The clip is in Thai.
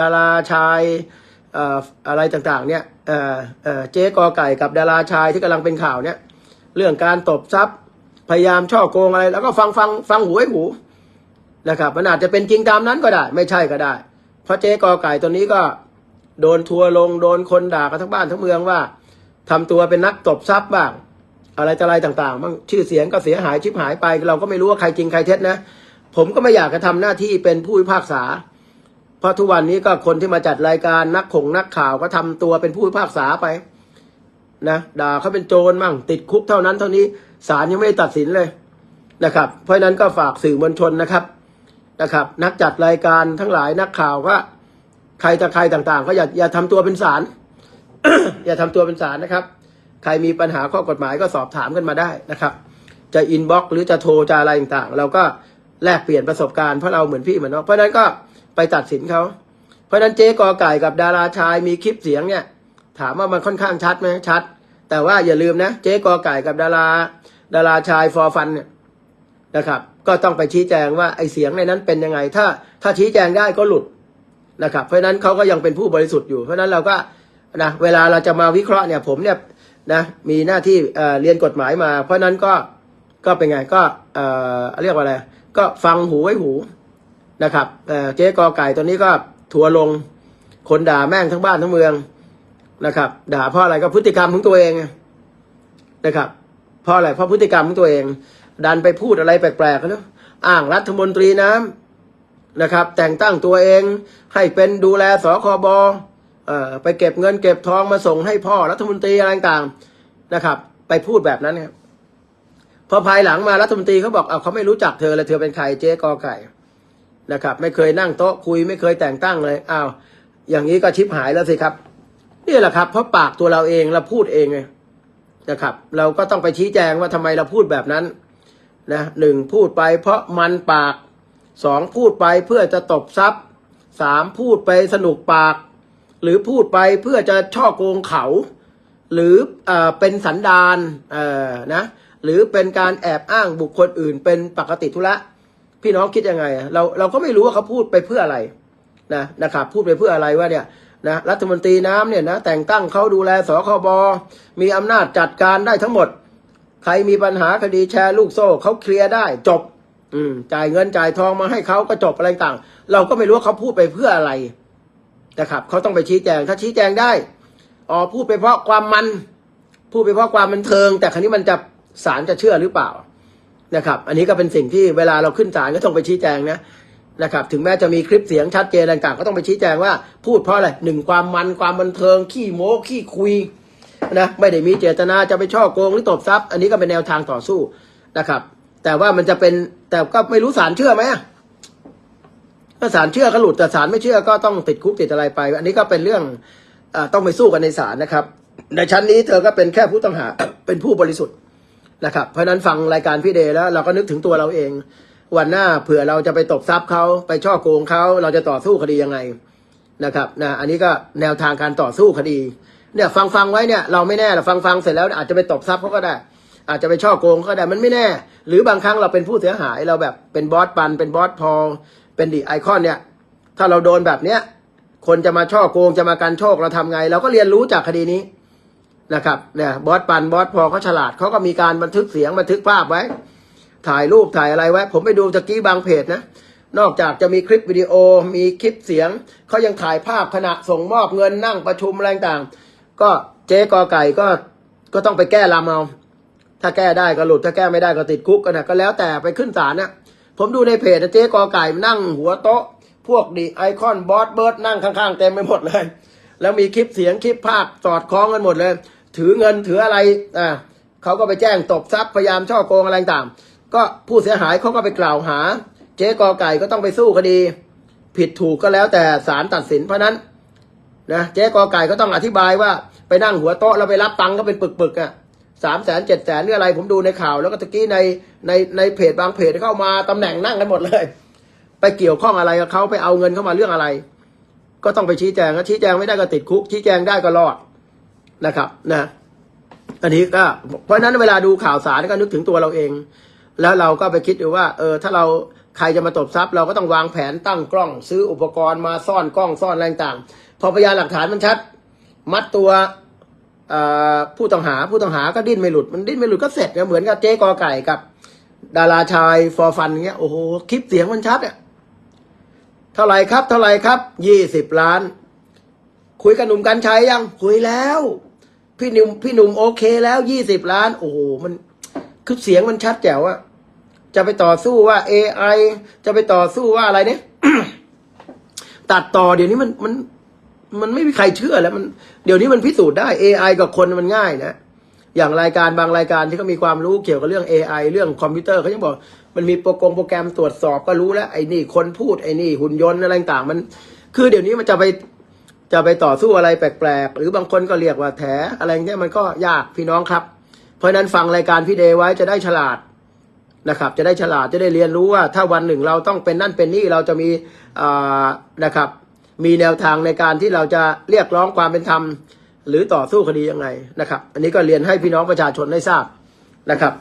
ดาราชายอะไรต่างๆเนี่ยเจ๊กอไก่กับดาราชายที่กำลังเป็นข่าวเนี่ย เรื่องการตบทรัพย์พยายามช่อโกงอะไร แล้วก็ฟังฟังฟังหูไว้หูนะครับมันอาจจะเป็นจริงตามนั้นก็ได้ ไม่ใช่ก็ได้ เพราะเจ๊กอไก่ตัวนี้ก็โดนทัวลงโดนคนด่ากันทั้งบ้านทั้งเมืองว่าทำตัวเป็นนักตบทรัพย์บ้าง อะไรต่ออะไรต่างๆบ้างชื่อเสียงก็เสียหายชิบหายไป เราก็ไม่รู้ว่าใครจริงใครเท็จนะ ผมก็ไม่อยากจะทำหน้าที่เป็นผู้พิพากษา เพราะทุกวันนี้ก็คนที่มาจัดรายการนักขงนักข่าวก็ทำตัวเป็นผู้พิพากษาไป นะด่าเขาเป็นโจรมั่ง ติดคุกเท่านั้นเท่านี้ศาลยังไม่ตัดสินเลยนะครับ เพราะฉะนั้นก็ฝากสื่อมวลชนนะครับนะครับ นักจัดรายการทั้งหลายนักข่าวก็ใครต่ใครต่าง ๆ ก็อย่าอย่าทำตัวเป็นศาลอย่าทำตัวเป็นศาลนะครับ ใครมีปัญหาข้อกฎหมายก็สอบถามกันมาได้นะครับ จะอินบ็อกหรือจะโทรจะอะไรต่างๆ เราก็แลกเปลี่ยนประสบการณ์เพราะเราเหมือนพี่เหมือนน้องเพราะฉะนั้นก็ ไปตัดสินเขา เพราะนั้นเจ๊กอไก่กับดาราชายมีคลิปเสียงเนี่ย ถามว่ามันค่อนข้างชัดไหมชัด แต่ว่าอย่าลืมนะ เจ๊กอไก่กับดารา ดาราชายฟอร์ฟันเนี่ยนะครับ ก็ต้องไปชี้แจงว่าไอเสียงในนั้นเป็นยังไง ถ้าถ้าชี้แจงได้ก็หลุดนะครับ เพราะนั้นเขาก็ยังเป็นผู้บริสุทธิ์อยู่ เพราะนั้นเราก็นะเวลาเราจะมาวิเคราะห์เนี่ยผมเนี่ยนะมีหน้าที่เรียนกฎหมายมา เพราะนั้นก็ก็เป็นไงก็เอ่อเรียกว่าอะไรก็ฟังหูไว้หู นะครับเจ๊กอไก่ตัวนี้ก็ทัวลงคนด่าแม่งทั้งบ้านทั้งเมืองนะครับ ด่าเพราะอะไรก็พฤติกรรมของตัวเองนะครับเพราะอะไรเพราะพฤติกรรมของตัวเอง ดันไปพูดอะไรแปลกๆนะอ้างรัฐมนตรีน้ำนะครับ แต่งตั้งตัวเองให้เป็นดูแลสคบเอ่อไปเก็บเงินเก็บทองมาส่งให้พ่อรัฐมนตรีอะไรต่างๆนะครับ ไปพูดแบบนั้นเนี่ยพอภายหลังมารัฐมนตรีเขาบอกเอาเขาไม่รู้จักเธอเลยเธอเป็นใครเจ๊กอไก่ นะครับ ไม่เคยนั่งโต๊ะคุยไม่เคยแต่งตั้งเลยอ้าวอย่างนี้ก็ชิบหายแล้วสิครับนี่แหละครับเพราะปากตัวเราเองเราพูดเองไงนะครับ เราก็ต้องไปชี้แจงว่าทำไมเราพูดแบบนั้นนะหนึ่งพูดไปเพราะมันปากสองพูดไปเพื่อจะตบทรัพย์สามพูดไปสนุกปาก หรือพูดไปเพื่อจะช่อโกงเขา หรือเออเป็นสันดานเออนะหรือเป็นการแอบอ้างบุคคลอื่นเป็นปกติธุระ พี่น้องคิดยังไงเราเราก็ไม่รู้ว่าเขาพูดไปเพื่ออะไรนะนะครับพูดไปเพื่ออะไรว่าเนี่ยนะรัฐมนตรีน้ำเนี่ยนะแต่งตั้งเขาดูแลสคบมีอำนาจจัดการได้ทั้งหมด ใครมีปัญหาคดีแชร์ลูกโซ่เขาเคลียร์ได้จบ อืมจ่ายเงินจ่ายทองมาให้เขาก็จบอะไรต่าง เราก็ไม่รู้ว่าเขาพูดไปเพื่ออะไรนะครับเขาต้องไปชี้แจงถ้าชี้แจงได้อ๋อพูดไปเพราะความมัน พูดไปเพราะความบันเทิง แต่ครั้นี้มันจะศาลจะเชื่อหรือเปล่า นะครับ อันนี้ก็เป็นสิ่งที่เวลาเราขึ้นศาลก็ต้องไปชี้แจงนะนะครับ ถึงแม้จะมีคลิปเสียงชัดเจนต่างๆ ก็ต้องไปชี้แจงว่าพูดเพราะอะไรหนึ่งความมันความบันเทิงขี้โม้ขี้คุยนะไม่ได้มีเจตนาจะไปช่อโกงหรือตบทรัพย์ อันนี้ก็เป็นแนวทางต่อสู้นะครับ แต่ว่ามันจะเป็นแต่ก็ไม่รู้ศาลเชื่อไหมถ้าศาลเชื่อก็หลุดแต่ศาลไม่เชื่อก็ต้องติดคุกติดอะไรไป อันนี้ก็เป็นเรื่องอต้องไปสู้กันในศาลนะครับ ในชั้นนี้เธอก็เป็นแค่ผู้ต้องหาเป็นผู้บริสุทธิ์ นะครับ เพราะนั้นฟังรายการพี่เดย์แล้วเราก็นึกถึงตัวเราเอง วันหน้าเผื่อเราจะไปตบทรัพย์เขาไปช่อโกงเขาเราจะต่อสู้คดียังไงนะครับนะอันนี้ก็แนวทางการต่อสู้คดี เนี่ยฟังฟังไว้เนี่ยเราไม่แน่เราฟังฟังเสร็จแล้วอาจจะไปตบทรัพย์เขาก็ได้ อาจจะไปช่อโกงเขาก็ได้มันไม่แน่ หรือบางครั้งเราเป็นผู้เสียหายเราแบบเป็นบอสปัน เป็นบอสพอลเป็นดีไอคอนเนี่ย ถ้าเราโดนแบบเนี้ยคนจะมาช่อโกงจะมากันโชคเราทำไง เราก็เรียนรู้จากคดีนี้ นะครับเนี่ยบอสปันบอสพอเขาฉลาดเขาก็มีการบันทึกเสียงบันทึกภาพไว้ ถ่ายรูปถ่ายอะไรไว้ ผมไปดูตะกี้บางเพจนะนอกจากจะมีคลิปวิดีโอมีคลิปเสียงเขายังถ่ายภาพขณะส่งมอบเงินนั่งประชุมอะไรต่างก็เจ๊กอไก่ก็ก็ต้องไปแก้ลำเอาถ้าแก้ได้ก็หลุดถ้าแก้ไม่ได้ก็ติดคุกกันนะก็แล้วแต่ไปขึ้นศาลนะผมดูในเพจนะเจ๊กอไก่นั่งหัวโต๊ะ พวกดีไอคอนบอสเบิร์ดนั่งข้างๆเต็มไปหมดเลย แล้วมีคลิปเสียงคลิปภาพสอดคล้องกันหมดเลย ถือเงินถืออะไรอ่าเขาก็ไปแจ้งตบทรัพย์พยายามช่อโกงอะไรต่างก็ผู้เสียหายเขาก็ไปกล่าวหา เจ๊กอไก่ก็ต้องไปสู้คดี ผิดถูกก็แล้วแต่ศาลตัดสินเพราะนั้นนะเจ๊กอไก่ก็ต้องอธิบายว่าไปนั่งหัวโต๊ะแล้วไปรับตังค์ก็เป็นปึกๆอะสามแสนเจ็ดแสนหรืออะไรผมดูในข่าว แล้วก็ตะกี้ในในในเพจบางเพจเข้ามาตำแหน่งนั่งกันหมดเลย ไปเกี่ยวข้องอะไรกับเขาไปเอาเงินเข้ามาเรื่องอะไร ก็ต้องไปชี้แจงถ้าชี้แจงไม่ได้ก็ติดคุกชี้แจงได้ก็รอด นะครับนะอันนี้ก็เพราะนั้นเวลาดูข่าวสารก็นึกถึงตัวเราเอง แล้วเราก็ไปคิดดูว่า เออ ถ้าเราใครจะมาตบทรัพย์ เราก็ต้องวางแผนตั้งกล้อง ซื้ออุปกรณ์มาซ่อนกล้องซ่อนอะไรต่างพอพยานหลักฐานมันชัด มัดตัวผู้ต้องหาผู้ต้องหาก็ดิ้นไม่หลุดมันดิ้นไม่หลุดก็เสร็จเนี่ยเหมือนกับเจ๊กอไก่กับ ดาราชายฟอร์ฟันอย่างเงี้ยโอ้โหคลิปเสียงมันชัดอะเท่าไหร่ครับ เท่าไหร่ครับยี่สิบล้าน คุยกับหนุ่มกัญชัยยังคุยแล้ว พี่นุ่มพี่หนุ่มโอเคแล้วยี่สิบล้าน โอ้โหมันคือเสียงมันชัดแจ๋วอะจะไปต่อสู้ว่า AI จะไปต่อสู้ว่าอะไรเนี่ยตัดต่อเดี๋ยวนี้มันมัน มันไม่มีใครเชื่อแล้วมันเดี๋ยวนี้มันพิสูจน์ได้ AI กับคนมันง่ายนะอย่างรายการบางรายการที่เขามีความรู้เกี่ยวกับเรื่อง AI เรื่องคอมพิวเตอร์เขายังบอก มันมีโปรแกรมโปรแกรมตรวจสอบก็รู้แล้วไอ้นี่คนพูดไอ้นี่หุ่นยนต์อะไรต่างมัน คือเดี๋ยวนี้มันจะไป จะไปต่อสู้อะไรแปลกๆ หรือบางคนก็เรียกว่าแถอะไรเงี้ยมันก็ยากพี่น้องครับ เพราะนั้นฟังรายการพี่เดย์ไว้จะได้ฉลาดนะครับ จะได้ฉลาดจะได้เรียนรู้ว่า ถ้าวันหนึ่งเราต้องเป็นนั่นเป็นนี่เราจะมีนะครับ มีแนวทางในการที่เราจะเรียกร้องความเป็นธรรม หรือต่อสู้คดียังไงนะครับ อันนี้ก็เรียนให้พี่น้องประชาชนได้ทราบนะครับ